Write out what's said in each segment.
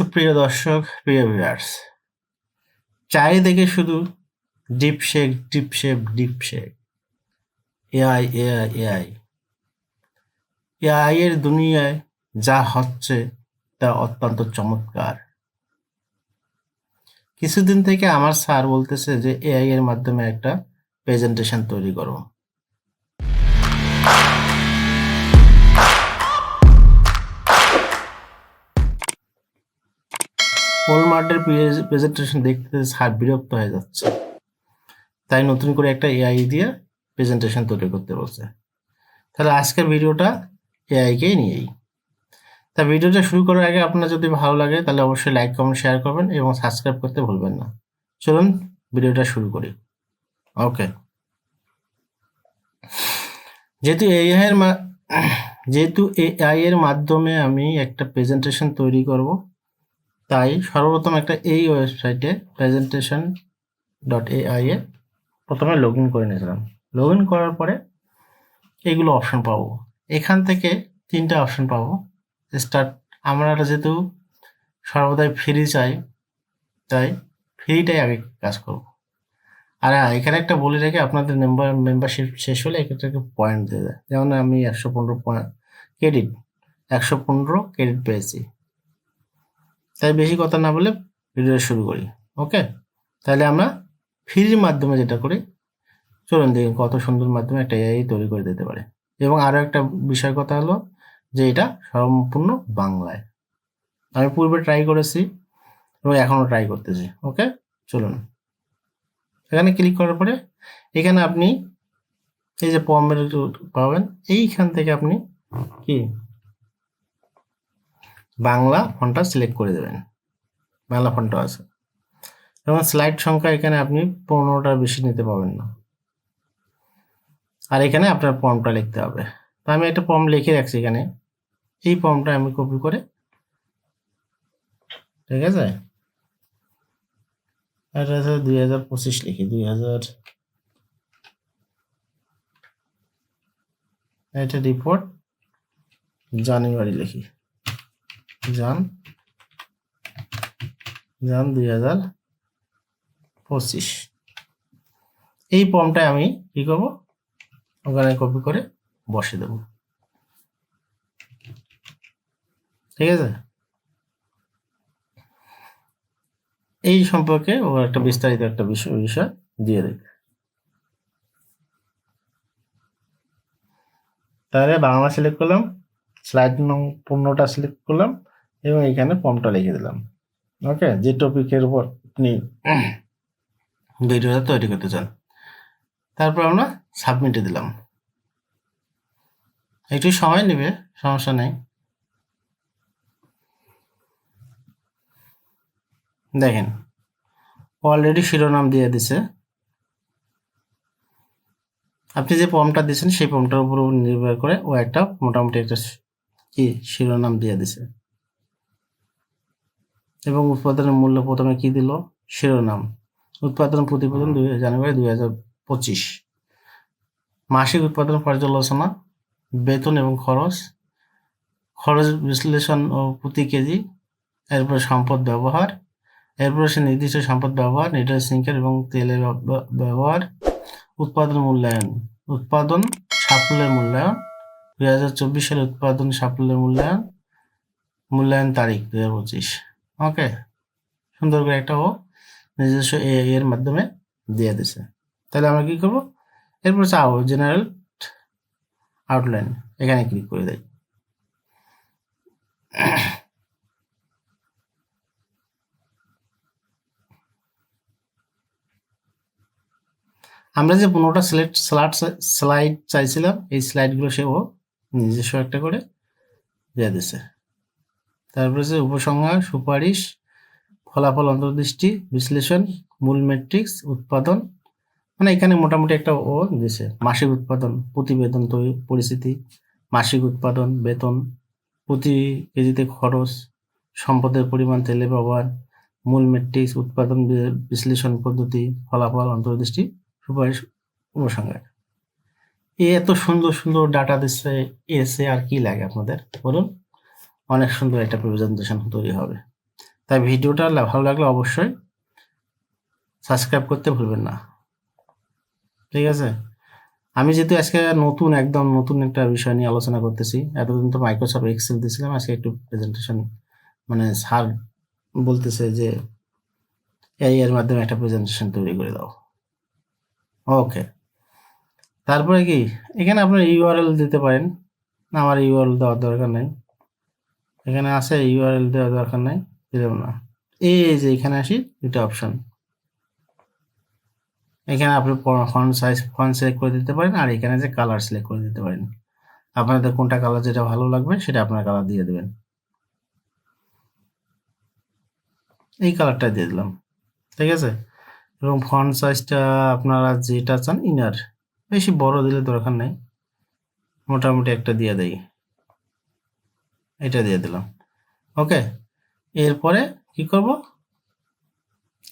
সুপ্রিয় দর্শক, প্রিয় ভিউয়ার্স চারিদিকে শুধু deep fake deep fake deep fake AI AI AI AI এর দুনিয়ায় যা হচ্ছে তা অত্যন্ত চমৎকার। কিছুদিন থেকে আমার স্যার বলতেছে যে এআই এর মাধ্যমে একটা প্রেজেন্টেশন তৈরি করো ওলমার্টের প্রেজেন্টেশন দেখতে বিরক্ত হয়ে যাচ্ছে। তাই নতুন করে একটা এআই দিয়ে প্রেজেন্টেশন তৈরি করতে বলছে। তাহলে আজকের ভিডিওটা এআইকেই নিয়েই? তা ভিডিওটা শুরু করার আগে আপনার যদি ভালো লাগে, তাহলে অবশ্যই লাইক কমেন্ট শেয়ার করবেন এবং সাবস্ক্রাইব করতে ভুলবেন না। চলুন ভিডিওটা শুরু করি। ওকে যেহেতু এআই এর যেহেতু এআই এর মাধ্যমে আমি একটা প্রেজেন্টেশন তৈরি করব তাই সর্বপ্রথম একটা এই ওয়েবসাইটে প্রেজেন্টেশন ডট এআই এ প্রথমে লগ ইন করে নিয়েছিলাম। লগ ইন করার পরে এইগুলো অপশন পাবো। এখান থেকে তিনটা অপশন পাবো। স্টার্ট আমরা যেহেতু সর্বদাই ফ্রি চাই তাই ফ্রিটাই আগে কাজ করব। আর হ্যাঁ, এখানে একটা বলে রেখে আপনাদের মেম্বার মেম্বারশিপ শেষ হলে এটাকে পয়েন্ট দিয়ে দেয়। যেমন আমি একশো পনেরো ক্রেডিট একশো পনেরো ক্রেডিট পেয়েছি। তাই বেশি কথা না বলে ভিডিও শুরু করি ওকে তাহলে আমরা ফ্রির মাধ্যমে যেটা করি, চলুন দেখি কত সুন্দর মাধ্যমে একটা এআই তৈরি করে দিতে পারে। এবং আরও একটা বিষয় কথা হলো যে এটা সম্পূর্ণ বাংলায়। আমি পূর্বে ট্রাই করেছি এবং এখনও ট্রাই করতেছি ওকে চলুন। এখানে ক্লিক করার পরে এখানে আপনি এই যে পমের পাবেন, এইখান থেকে আপনি কি বাংলা ফন্টটা সিলেক্ট করে দেবেন। বাংলা ফন্টটা আছে। এবং স্লাইড সংখ্যা এখানে আপনি পনেরোটার বেশি নিতে পারবেন না। আর এখানে আপনার ফর্মটা লিখতে হবে। তো আমি একটা ফর্ম লিখে রাখছি এখানে। এই ফর্মটা আমি কপি করে, ঠিক আছে? এটা দুই হাজার পঁচিশ লিখি, দুই হাজার এটা রিপোর্ট জানুয়ারি লিখি। জান জান দুই হাজার পঁচিশ। এই ফর্মটা আমি কি করব? ওখানে কপি করে বসে দেব। ঠিক আছে? এই সম্পর্কে ও একটা বিস্তারিত একটা বিষয় বিষয় দিয়ে দেবে তাহলে বাংলা সিলেক্ট করলাম স্লাইড পনেরোটা সিলেক্ট করলাম। এবং এখানে ফর্মটা লিখে দিলাম। ওকে যে টপিকের উপর আপনি ভিডিওটা তৈরি করতে চান, তারপর আমরা সাবমিটে দিলাম। একটু সময় নেবে, সমস্যা নেই। দেখেন অলরেডি শিরোনাম দিয়ে দিছে। আপনি যে ফর্মটা দিয়েছেন, সেই ফর্মটার উপর নির্ভর করে ও একটা মোটামুটি একটা কি শিরোনাম দিয়ে দিছে। এবং উৎপাদনের মূল্য প্রথমে কি দিল? শিরোনাম। উৎপাদন প্রতিবেদন দুই জানুয়ারি দুই হাজার পঁচিশ। মাসিক উৎপাদন পর্যালোচনা, বেতন এবং খরচ। খরচ বিশ্লেষণ ও প্রতি কেজি, এরপর সম্পদ ব্যবহার। এরপর সে নির্দিষ্ট সম্পদ ব্যবহার নিউট্রাল সিঙ্কের এবং তেলের ব্যবহার। উৎপাদন মূল্যায়ন। উৎপাদন সাফল্যের মূল্যায়ন। দুই হাজার চব্বিশ সালে উৎপাদন সাফল্যের মূল্যায়ন। মূল্যায়ন তারিখ দুই হাজার পঁচিশ। ওকে সুন্দর করে একটা ও নিজস্ব এ এর মাধ্যমে দিয়ে দিছে। তাহলে আমরা কি করব? এরপর চাও জেনারেল আউটলাইন এখানে ক্লিক করে দেয় আমরা যে পনেরোটা সিলেক্ট স্লাইড স্লাইড চাইছিলাম, এই স্লাইডগুলো সে ও নিজস্ব একটা করে দিয়ে দিছে। তারপরে যে উপসংহার, সুপারিশ, ফলাফল, অন্তর্দৃষ্টি, বিশ্লেষণ, মূল ম্যাট্রিক্স উৎপাদন। মানে এখানে মোটামুটি একটা ও দিছে। মাসিক উৎপাদন, প্রতিবেদন তৈরি, পরিস্থিতি, মাসিক উৎপাদন, বেতন, প্রতি কেজিতে খরচ, সম্পদের পরিমাণ, তেলে ব্যবহার, মূল ম্যাট্রিক্স উৎপাদন বিশ্লেষণ পদ্ধতি, ফলাফল, অন্তর্দৃষ্টি, সুপারিশ, উপসংহার। এ এত সুন্দর সুন্দর ডাটা দিচ্ছে, এসে আর কি লাগে আপনাদের? বলুন। অনেক সুন্দর একটা প্রেজেন্টেশন তৈরি হবে। তাই ভিডিওটা ভালো লাগলে অবশ্যই সাবস্ক্রাইব করতে ভুলবেন না। ঠিক আছে? আমি যেহেতু আজকে নতুন, একদম নতুন একটা বিষয় নিয়ে আলোচনা করতেছি, এতদিন তো মাইক্রোসফট এক্সেল দিয়েছিলাম আজকে একটু প্রেজেন্টেশন মানে স্যার বলতেছে যে এই এর মাধ্যমে একটা প্রেজেন্টেশন তৈরি করে দাও। ওকে তারপরে কি? এখানে আপনার ইউআরএল দিতে পারেন। আমার ইউআরএল দেওয়ার দরকার নেই। এখানে আছে ইউআরএল দেওয়ার দরকার নেই, দিলাম না। এই যে এখানে আসি দুটো অপশন এখানে আপনি ফন্ট সাইজ ফন্ট সিলেক্ট করে দিতে পারেন, আর এখানে যে কালার সিলেক্ট করে দিতে পারেন। আপনাদের কোনটা কালার যেটা ভালো লাগবে, সেটা আপনার কালার দিয়ে দেবেন। এই কালারটা দিয়ে দিলাম, ঠিক আছে? এবং ফন্ট সাইজটা আপনারা যেটা চান ইনার বেশি বড় দিলে দরকার নেই। মোটামুটি একটা দিয়ে দেই। এটা দিয়ে দিলাম। ওকে এরপরে কি করব?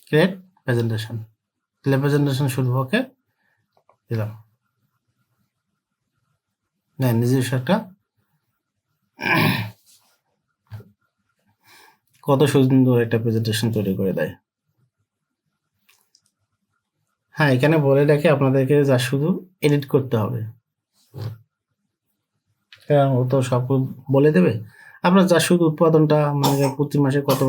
ক্রিয়েট প্রেজেন্টেশন প্রেজেন্টেশন শুরু ওকে দিলাম। না নিজস্ব একটা কত সুন্দর একটা প্রেজেন্টেশন তৈরি করে দেয়। হ্যাঁ এখানে বলে রাখি আপনাদেরকে যা শুধু এডিট করতে হবে। কারণ ও তো সব বলে দেবে। আপনার যা সুদ উৎপাদনটা মানে প্রতি মাসে কত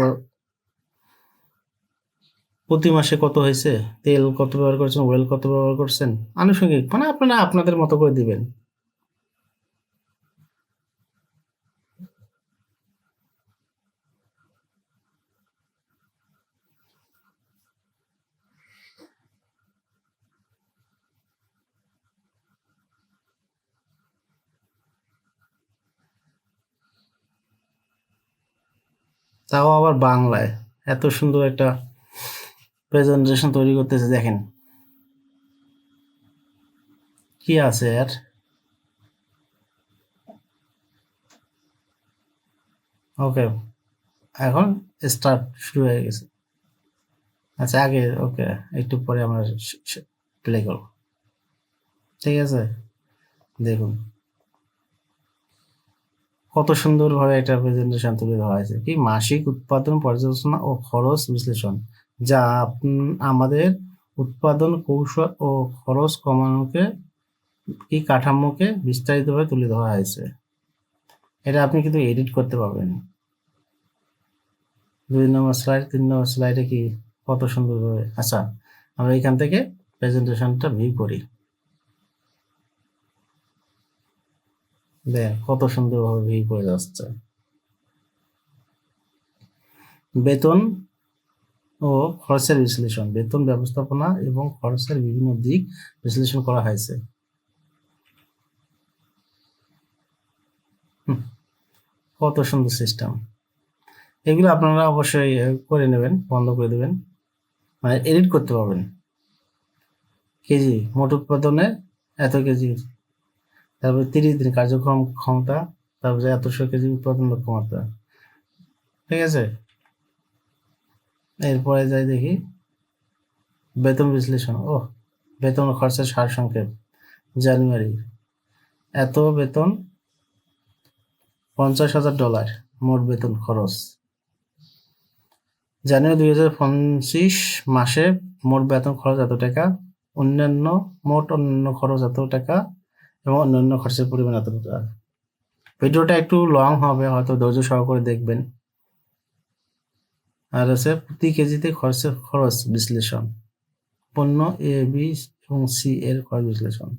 প্রতি মাসে কত হয়েছে? তেল কত ব্যবহার করছেন? ওয়েল কত ব্যবহার করছেন? আনুষঙ্গিক মানে আপনারা আপনাদের মতো করে দিবেন। তাও আবার বাংলায়। এত সুন্দর একটা প্রেজেন্টেশন তৈরি করতেছে, দেখেন। কি আছে আর ওকে এখন স্টার্ট শুরু হয়ে গেছে। আচ্ছা আগে ওকে একটু পরে আমরা প্লে করব। ঠিক আছে? দেখুন। কত সুন্দরভাবে একটা প্রেজেন্টেশন তুলে ধরা হয়েছে। কি মাসিক উৎপাদন, পর্যালোচনা ও খরচ বিশ্লেষণ, যা আমাদের উৎপাদন কৌশল ও খরচ কমানোকে, কি কাঠামোকে বিস্তারিতভাবে তুলে ধরা হয়েছে। এটা আপনি কিন্তু এডিট করতে পারবেন। দুই নম্বর স্লাইড তিন নম্বর স্লাইডে কি কত সুন্দরভাবে আচ্ছা আমরা এখান থেকে প্রেজেন্টেশনটা ভিউ করি। দেখ, কত সুন্দরভাবে ভিউ করে যাচ্ছে। বেতন ও খরচের বিশ্লেষণ, বেতন ব্যবস্থাপনা এবং খরচের বিভিন্ন দিক বিশ্লেষণ করা হয়েছে। কত সুন্দর সিস্টেম এগুলো আপনারা অবশ্যই করে নেবেন, বন্ধ করে দেবেন মানে এডিট করতে পারবেন। কেজি মোট উৎপাদনে এত কেজি তারপরে তিরিশ দিন কার্যক্রম ক্ষমতা, তারপরে এতশো কেজি উৎপাদন লক্ষ্যমাত্রা। ঠিক আছে? এরপরে যাই দেখি। বেতন বিশ্লেষণ। ও বেতন খরচের সার সংক্ষেপ জানুয়ারি। এত বেতন, পঞ্চাশ হাজার ডলার মোট বেতন খরচ। জানুয়ারি দুই হাজার পঁচিশ মাসে মোট বেতন খরচ এত টাকা, অন্যান্য মোট অন্যান্য খরচ এত টাকা এবং অন্যান্য খরচের পরিমাণ এত টাকা ভিডিওটা একটু লং হবে, হয়তো ধৈর্য সহকারে দেখবেন। আর আছে প্রতি কেজিতে খরচের খরচ বিশ্লেষণ। পণ্য এ বি এবং সি এর খরচ বিশ্লেষণ।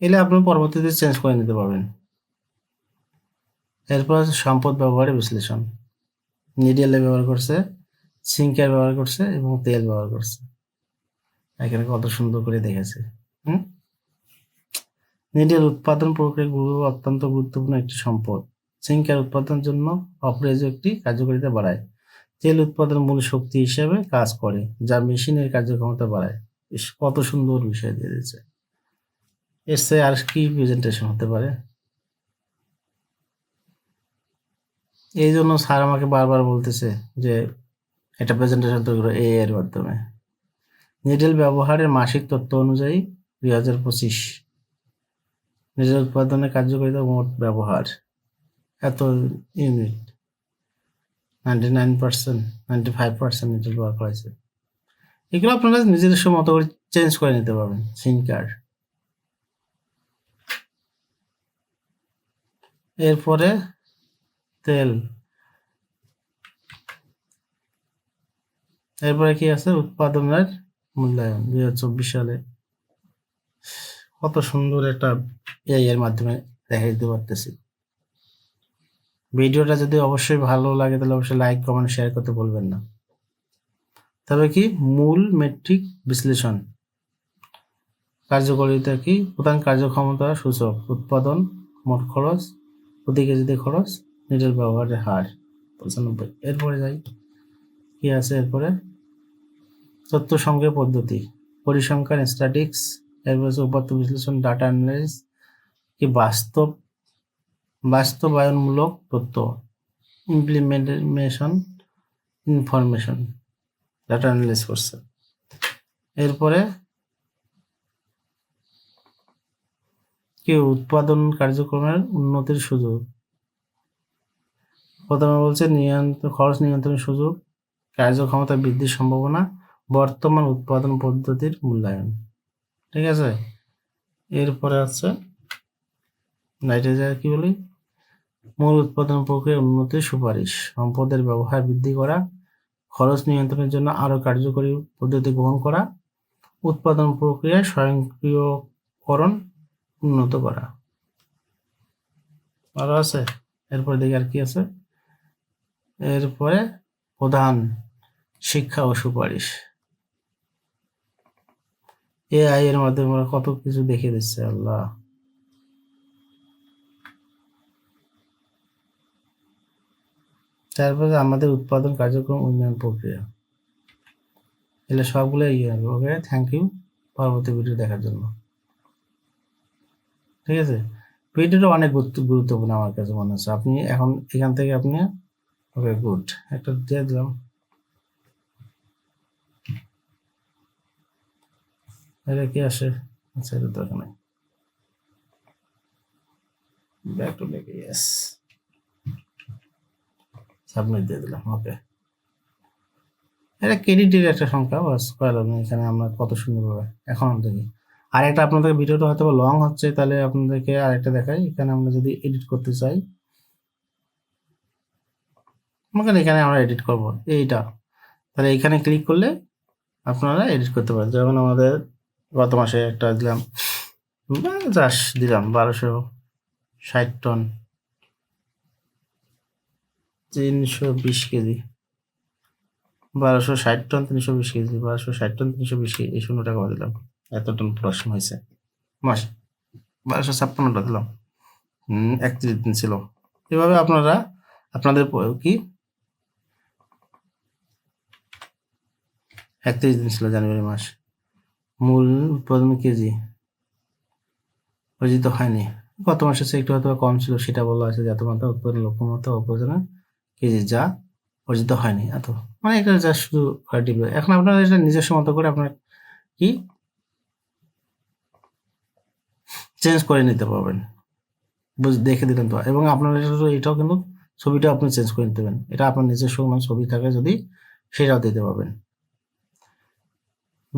এলে আপনি পরবর্তীতে চেঞ্জ করে নিতে পারবেন। এরপর আছে সম্পদ ব্যবহারের বিশ্লেষণ। নিডিয়ালে ব্যবহার করছে সিঙ্কার ব্যবহার করছে এবং তেল ব্যবহার করছে। এখানে কত সুন্দর করে দেখেছে। হুম? নিডিয়াল উৎপাদন প্রক্রিয়া গুরু অত্যন্ত গুরুত্বপূর্ণ একটি সম্পদ। সিঙ্কার উৎপাদনের জন্য অপ্রয়োজনীয় একটি কার্যকারিতা বাড়ায়। তেল উৎপাদন মূল শক্তি হিসেবে কাজ করে, যা মেশিনের কার্যক্ষমতা বাড়ায়। কত সুন্দর বিষয় দিয়ে দিয়েছে। এর চেয়ে আর কি প্রেজেন্টেশন হতে পারে? এই জন্য স্যার আমাকে বারবার বলতেছে যে এটা প্রেজেন্টেশন তৈরি করো এর মাধ্যমে। নিডেল ব্যবহারের মাসিক তথ্য অনুযায়ী দুই হাজার পঁচিশ নিজের উৎপাদনের কার্যকারিতা মোট ব্যবহার। এত unit ninety nine percent ninety five percent এটা ব্যবহার করেছে। এগুলো আপনারা নিজেদের মতো করে চেঞ্জ করে নিতে পারবেন সিম কার্ড এরপরে তেল। এরপরে কি আছে? উৎপাদনের মূল্যায়ন, দুই হাজার চব্বিশ সালে। কত সুন্দর একটা এআই এর মাধ্যমে দেখা দিতে পারতেছি। ভিডিওটা যদি অবশ্যই ভালো লাগে, তাহলে অবশ্যই লাইক কমেন্ট শেয়ার করতে বলবেন না। তবে কি, মূল মেট্রিক বিশ্লেষণ। কার্যকারিতা কি? প্রধান কার্যক্ষমতা, সূচক, উৎপাদন, মোট খরচ প্রতি কেজিতে খরচ নিজের ব্যবহারের হার, পঁচানব্বই। এরপরে যাই। কি আছে এরপরে? তথ্য সংগ্রহ পদ্ধতি, পরিসংখ্যান স্ট্যাটিক্স উপাত্ত বিশ্লেষণ ডাটা অ্যানালাইসিস কি বাস্তব বাস্তবায়নমূলক তথ্য ইমপ্লিমেন্টেশন ইনফরমেশন ডাটা অ্যানালাইস করছে এরপরে কি উৎপাদন কার্যক্রমের উন্নতির সুযোগ? প্রথমে বলছে নিয়ন্ত্রণ, খরচ নিয়ন্ত্রণের সুযোগ, কার্যক্ষমতা বৃদ্ধির সম্ভাবনা, বর্তমান উৎপাদন পদ্ধতির মূল্যায়ন। ঠিক আছে? এরপরে আছে নাইট্রোজেন, কি বলি? মূল উৎপাদন প্রক্রিয়া উন্নতির সুপারিশ। সম্পদের ব্যবহার বৃদ্ধি করা, খরচ নিয়ন্ত্রণের জন্য আরও কার্যকরী পদ্ধতি গ্রহণ করা, উৎপাদন প্রক্রিয়া স্বয়ংক্রিয়করণ উন্নত করা। আরও আছে? এরপরে দেখি আর কি আছে? এরপরে প্রধান শিক্ষা ও সুপারিশ। এআই এর মাধ্যমে আমরা কত কিছু দেখে দিচ্ছে, আল্লাহ। তারপরে আমাদের উৎপাদন কার্যক্রম উন্নয়ন প্রক্রিয়া। এগুলো সবগুলো ইয়ে হবে ওকে? থ্যাংক ইউ পরবর্তী ভিডিও দেখার জন্য। ঠিক আছে? ভিডিওটা অনেক গুরুত্ব, গুরুত্বপূর্ণ আমার কাছে মনে হচ্ছে। আপনি এখন, এখান থেকে আপনি, ওকে গুড একটা দিয়ে দিলাম। এটা কি আসে? আচ্ছা এটা দরকার নাই back to back yes submit দিয়ে দিলাম ওকে এটা ক্রেডিটের একটা সংখ্যা, বাস করালাম এখানে আমরা কত সুন্দরভাবে। এখন দেখি। আর একটা আপনাদের ভিডিওটা হয়তো লং হচ্ছে, তাহলে আপনাদেরকে আরেকটা দেখাই। এখানে আমরা যদি এডিট করতে চাই, আমাকে এখানে আমরা এডিট করব। এইটা। তাহলে এখানে ক্লিক করলে আপনারা এডিট করতে পারেন। যেমন আমাদের গত মাসে একটা দিলাম চাষ দিলাম বারোশো ষাট টন। তিনশো বিশ কেজি। বারোশো ষাট টন, তিনশো বিশ কেজি। বারোশো ষাট টন, তিনশো বিশ কেজি। শূন্য টাকা দিলাম। এত টন প্রশ্ন হয়েছে। মাস, বারোশো ছাপ্পান্নটা দিলাম। একত্রিশ দিন ছিল। এভাবে আপনারা, আপনাদের কি? একত্রিশ দিন ছিল জানুয়ারি মাস। মূল উৎপাদন কেজি। অর্জিত হয়নি গত মাসে একটু হয়তো কম ছিল, সেটা বলা আছে যে মাত্রা উৎপাদন লক্ষ্যমাত্রা উপার্জনের কেজি যা অর্জিত হয়নি এত। মানে এটা যা শুধু এখন আপনারা এটা নিজস্ব মতো করে আপনার কি চেঞ্জ করে নিতে পারবেন। বুঝ, দেখে দিলেন তো। এবং আপনার এটাও কিন্তু ছবিটা আপনি চেঞ্জ করে নিতে পারেন এটা আপনার নিজস্ব ছবি থাকে যদি সেটাও দিতে পারবেন।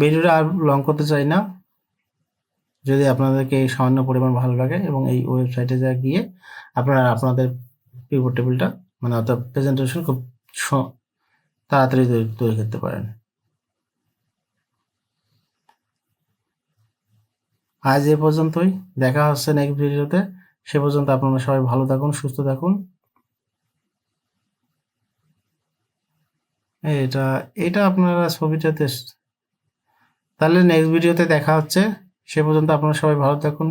ভিডিওটা আর লং করতে চাই না। যদি আপনাদেরকে এই সামান্য পরিমাণ ভালো লাগে এবং এই ওয়েবসাইটে যা গিয়ে আপনারা আপনাদের পিভট টেবিলটা মানে অর্থাৎ প্রেজেন্টেশন খুব তাড়াতাড়ি তৈরি করতে পারেন। আজ এ পর্যন্তই। দেখা হচ্ছে নেক্সট ভিডিওতে সে পর্যন্ত আপনারা সবাই ভালো থাকুন, সুস্থ থাকুন। এটা এটা আপনারা ছবিটাতে তাহলে নেক্সট ভিডিওতে দেখা হচ্ছে। সে পর্যন্ত আপনারা সবাই ভালো থাকুন।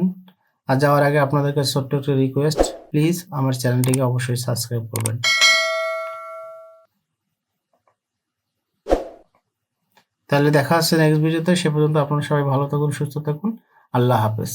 আর যাওয়ার আগে আপনাদের কাছে ছোট্ট একটা রিকোয়েস্ট প্লিজ আমার চ্যানেলটিকে অবশ্যই সাবস্ক্রাইব করবেন। তাহলে দেখা হচ্ছে নেক্সট ভিডিওতে সে পর্যন্ত আপনারা সবাই ভালো থাকুন, সুস্থ থাকুন। আল্লাহ হাফেজ।